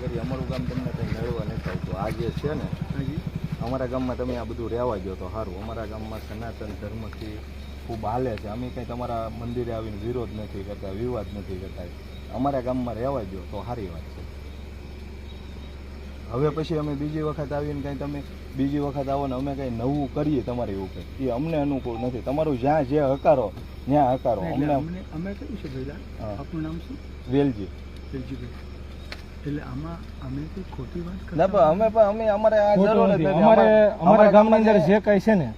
કરી. અમારું ગામ તમને કંઈ મેળવા નથી આવતું. આ જે છે ને અમારા ગામમાં તમે આ બધું રહેવા ગયો તો સારું. અમારા ગામમાં સનાતન ધર્મથી ખૂબ હાલે છે. અમે કંઈ તમારા મંદિરે આવીને વિરોધ નથી કરતા વિવાદ નથી કરતા. અમારા ગામમાં રહેવા ગયો તો સારી વાત છે. હવે પછી અમે બીજી વખત આવીને કંઈ તમે બીજી વખત આવો ને અમે કંઈ નવું કરીએ તમારી ઉપર. એ અમને અનુકૂળ નથી. તમારું જ્યાં જે હકારો ત્યાં હકારો. અમને અમે કહ્યું છે હા. નામ શું? વેલજી. વેલજીભાઈ. એટલે આમાં અમે કોઈ ખોટી વાત ના પણ અમે પણ અમે અમારે આ જરૂર. નથી. અમારે અમારા- ગામની અંદર જે કાંઈ છે ને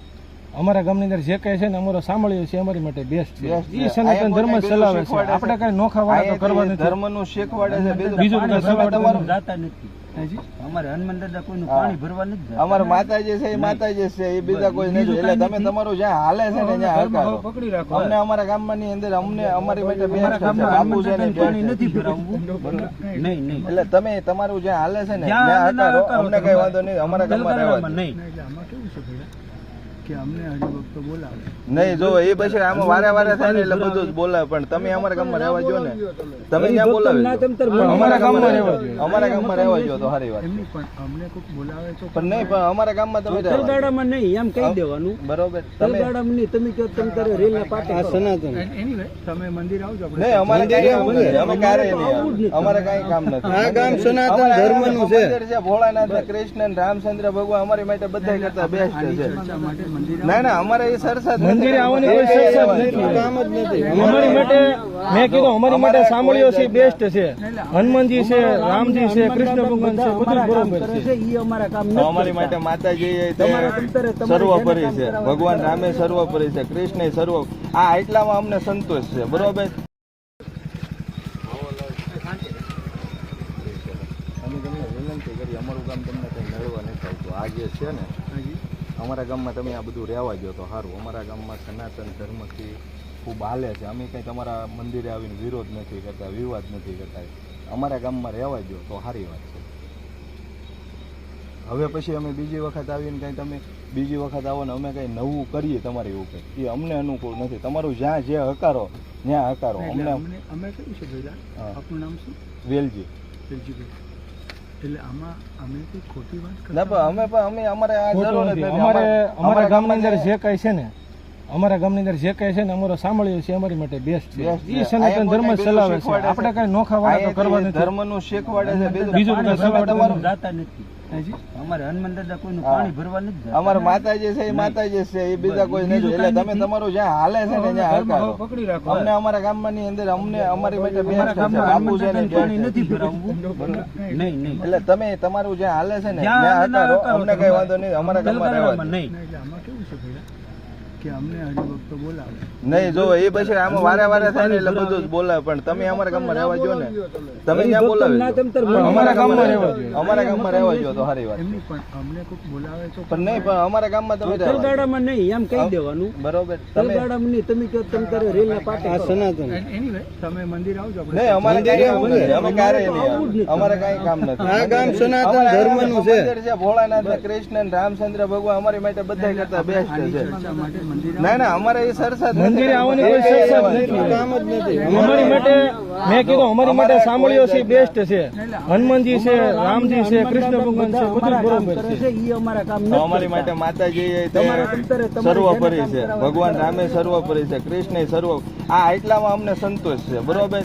અમારા ગામની અંદર જે કાંઈ છે ને અમારો સાંભળ્યો છે અમારી માટે બેસ્ટ છે. એ સનાતન ધર્મ ચલાવે છે. આપણે કઈ કાંઈ નોખા વાળા તો કરવા નથી. ધર્મનું શીખવાડે છે. બીજું તમારું જાતા નથી. અમારે હનુમાન દાદા કોઈનું પાણી ભરવા નથી જતા. માતાજી છે એ માતાજી છે એ બીજા કોઈ નથી એટલે તમે તમારું જ્યાં હાલે છે ને ત્યાં હકારો પકડી રાખો અમને અમારા ગામમાં ની અંદર અમને અમારી માટે બે બાપુ છે ને પાણી નથી ભરાવવું. નહીં નહીં. એટલે તમે તમારું જ્યાં હાલે છે ને જ્યાં ત્યાં અમને કઈ વાંધો નહીં અમારા ગામમાં રહેવા નહીં. કે અમને હરિભક્તો બોલાવે. નહીં જો એ પછી આમાં વારે વારે થાય ને એટલે બધું જ બોલાવે. પણ તમે અમારા ગામમાં રહેવા જો ને. તમે ત્યાં બોલાવી ના અમારા ગામમાં રહેવા. અમારા ગામમાં રહેવા જો તો સારી વાત. એમની પણ અમને કોઈક બોલાવે તો પણ નહીં પણ અમારા ગામમાં તમે રહેવા દો. નહીં એમ કહી દેવાનું. બરોબર. તમે તલગાડામાં નહીં તમે કહો તમે તારે રેલના પાટે સનાતન એની તમે મંદિર આવજો નહીં અમારે કાંઈ કામ અમે ક્યારેય નહીં અમારે કાંઈ કામ નથી. આ ગામ સનાતન ધર્મનું છે. ભોળાનાથ કૃષ્ણ રામચંદ્ર ભગવાન અમારી માટે બધા કરતા બેસ્ટ છે. ના ના અમારે એ સરસા મંદિરે આવવાની કોઈ એ સરસા જ રહેવાનું. નથી. કામ જ નથી. અમારી માટે મેં કીધું અમારી માટે સાંભળ્યો છે બેસ્ટ છે. હનુમાનજી છે રામજી છે કૃષ્ણ ભગવાન છે બધું બરોબર છે. છે અમારા કામ નથી અમારી માટે. માતાજી એ સર્વોપરી છે. ભગવાન રામે સર્વોપરી છે કૃષ્ણ સર્વ. આ એટલામાં અમને સંતોષ છે બરોબર? અમે તમને વિનંતી કરી અમારું કામ તમને કંઈ મેળવવા નથી આવતું. આ જે છે ને અમારા ગામમાં તમે આ બધું રહેવા ગયો તો સારું. અમારા ગામમાં સનાતન ધર્મથી ખૂબ હાલે છે. અમે કંઈ તમારા મંદિરે આવીને વિરોધ નથી કરતા વિવાદ નથી કરતા. અમારા ગામમાં રહેવા ગયો તો સારી વાત છે. હવે પછી અમે બીજી વખત આવીને કંઈ તમે બીજી વખત આવો ને અમે કંઈ નવું કરીએ તમારી ઉપર. એ અમને અનુકૂળ નથી. તમારું જ્યાં જે હકારો ત્યાં હકારો. અમને અમે કહ્યું છે પહેલા નામ શું? વેલજી. વેલજીભાઈ. એટલે આમાં અમે કોઈ ખોટી વાત ના પણ અમે પણ અમે અમારે આ જરૂર નથી. અમારે અમારા ગામની અંદર જે કાંઈ છે ને અમારા ગામની અંદર જે કાંઈ છે ને અમારો સાંભળ્યો છે અમારી માટે બેસ્ટ છે. એ સનાતન ધર્મ ચલાવે છે. આપણે કઈ નોખા વાળા તો કરવા નથી. ધર્મનું શીખવાડે છે બીજું કઈ તમારું જાતા નથી. અમારે હનુમાન દાદા કોઈનું પાણી ભરવા નથી જતા. માતાજી છે એ માતાજી છે એ બીજા કોઈ નથી. એટલે તમે તમારું જ્યાં હાલે છે ને ત્યાં પકડી રાખો. અમને અમારા ગામમાં ની અંદર અમને અમારી માટે બે બાપુ છે ને પાણી નથી ભરાવવું. નહીં નહીં એટલે તમે તમારું જ્યાં હાલે છે ને ત્યાં અમને કઈ વાંધો નહીં અમારા ગામમાં રહેવા નહીં. કે અમને હરિભક્તો બોલાવે. નહીં જો એ પછી આમાં વારે વારે થાય ને એટલે બધું જ બોલાવે પણ તમે અમારા ગામમાં રહેવા જો ને. તમે. ત્યાં બોલાવી. ના અમારા ગામમાં રહેવા જોઈએ. અમારા ગામમાં રહેવા જો તો સારી વાત. પણ અમને કોઈક બોલાવે તો પણ નહીં પણ અમારા ગામમાં તમે. તલગાડામાં નહીં એમ કહી દેવાનું. બરોબર. તમે તલગાડામાં નહીં તમે કહો તમ તારે રેલના પાટે સનાતન. એનીવે તમે મંદિર આવજો નહીં અમારે કાંઈ કામ નથી. અમે ક્યારે જ નહીં અમારે કાંઈ કામ નથી. આ ગામ સનાતન ધર્મનું છે. ભોળાનાથ ને કૃષ્ણ રામચંદ્ર ભગવાન અમારી માટે બધા કરતા બેસ્ટ છે. ના ના અમારે એ સરસા મંદિરે આવવાની કોઈ એ સરસા નથી. કામ જ નથી. અમારી માટે મેં કીધું અમારી માટે સાંભળ્યો છે બેસ્ટ છે. હનુમાનજી છે રામજી છે કૃષ્ણ ભગવાન છે બધું બરોબર છે. ઈ અમારા કામ તો નથી અમારી માટે માતાજી સર્વોપરી છે. ભગવાન રામે સર્વોપરી છે કૃષ્ણ સર્વ આ એટલામાં અમને સંતોષ છે બરોબર?